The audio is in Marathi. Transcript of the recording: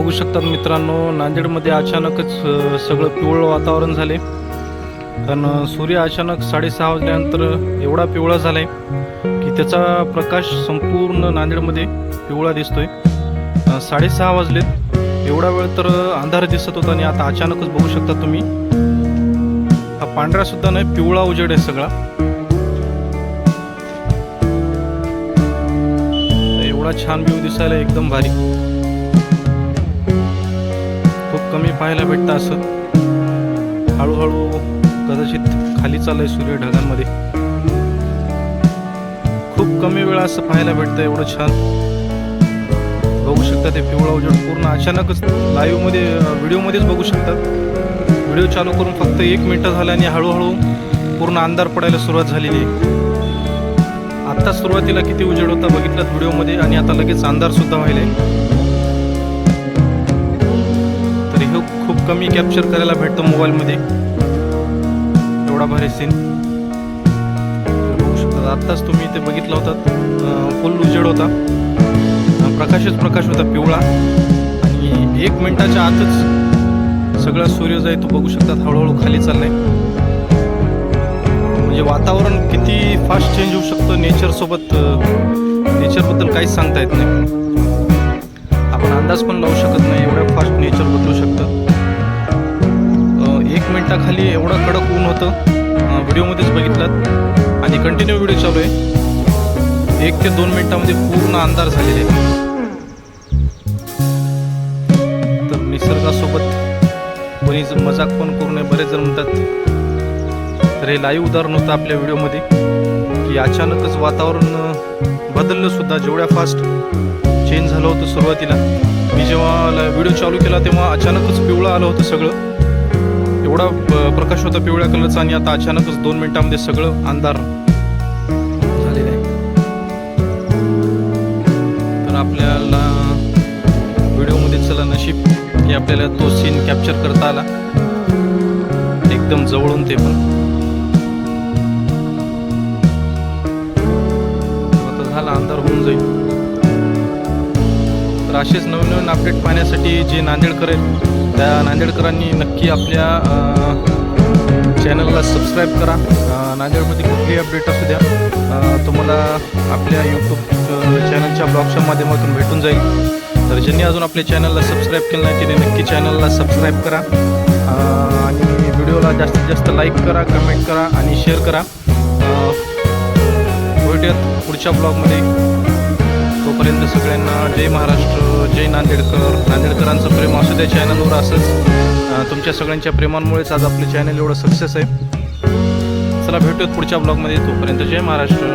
बघू शकतात मित्रांनो नांदेडमध्ये अचानकच सगळं पिवळं वातावरण झाले कारण सूर्य अचानक साडेसहा वाजल्यानंतर एवढा पिवळा झालाय की त्याचा प्रकाश संपूर्ण नांदेडमध्ये पिवळा दिसतोय. साडेसहा वाजलेत. एवढा वेळ तर अंधार दिसत होता आणि आता अचानकच बघू शकता तुम्ही. हा पांढरा सुद्धा नाही पिवळा उजेड आहे सगळा. एवढा छान व्ह्यू दिसायला एकदम भारी. कमी पाहायला भेटतं असं हळूहळू कदाचित खाली चाललंय सूर्य ढगांमध्ये. खूप कमी वेळा असं पाहायला भेटतं एवढं छान. बघू शकता ते पिवळा उजेड पूर्ण अचानकच लाईव्हमध्ये व्हिडिओमध्येच बघू शकतात व्हिडिओ चालू करून फक्त एक मिनटं झालं आणि हळूहळू पूर्ण अंधार पडायला सुरुवात झालेली. आहे आत्ता सुरुवातीला किती उजेड होता बघितलात व्हिडिओमध्ये आणि आता लगेच अंधारसुद्धा व्हायला आहे कमी कॅप्चर करायला भेटतो मोबाईलमध्ये एवढा भारी सीन बघू शकतात आत्ताच तुम्ही ते बघितलं होता फुल उजेड होता. प्रकाशच प्रकाश होता पिवळा. आणि एक मिनिटाच्या आतच सगळा सूर्य जाय तो बघू शकतात हळूहळू खाली चाललाय. म्हणजे वातावरण किती फास्ट चेंज होऊ शकतं नेचरसोबत नेचरबद्दल काहीच सांगता येत नाही. आपण अंदाज पण लावू शकत नाही. अं, एवढं कडक ऊन होतं. व्हिडिओमध्येच बघितलं. आणि कंटिन्यू व्हिडिओ चालू आहे. एक ते दोन मिनिटामध्ये पूर्ण अंधार झालेले तर निसर्गासोबत कोणी मजाक पण करू नये बरेच जण म्हणतात तर हे लाईव्ह उदाहरण होतं आपल्या व्हिडिओमध्ये की अचानकच वातावरण बदललं सुद्धा. जेवढ्या फास्ट चेंज झालं होतं सुरुवातीला. मी जेव्हा व्हिडिओ चालू केला तेव्हा अचानकच पिवळं आलं होतं सगळं. एवढा प्रकाश होता पिवळ्या कलरचा आणि आता अचानकच दोन मिनिटांमध्ये सगळं अंधार झालेलं आहे. तर आपल्याला व्हिडिओमध्ये चला नशीब की आपल्याला तो सीन कॅप्चर करता आला. एकदम जवळून ते पण. तर असेच नवनवीन अपडेट पाहण्यासाठी जे नांदेडकर आहेत त्या नांदेडकरांनी नक्की आपल्या चॅनलला सबस्क्राईब करा. नांदेडमध्ये कुठली अपडेट असू द्या. तुम्हाला आपल्या यूट्यूब चॅनलच्या ब्लॉगच्या माध्यमातून भेटून जाईल. तर ज्यांनी अजून आपल्या चॅनलला सबस्क्राईब केलं नाही त्यांनी नक्की चॅनलला सबस्क्राईब करा. आणि व्हिडिओला जास्तीत जास्त लाईक करा कमेंट करा आणि शेअर करा. भेटूयात पुढच्या ब्लॉगमध्ये तोपर्यंत सगळ्यांना जय महाराष्ट्र. जय नांदेडकर. नांदेडकरांचं प्रेम असू द्या चॅनलवर असंच. तुमच्या सगळ्यांच्या प्रेमांमुळेच आज आपलं चॅनल एवढं सक्सेस आहे. चला भेटूयात पुढच्या ब्लॉगमध्ये तोपर्यंत जय महाराष्ट्र.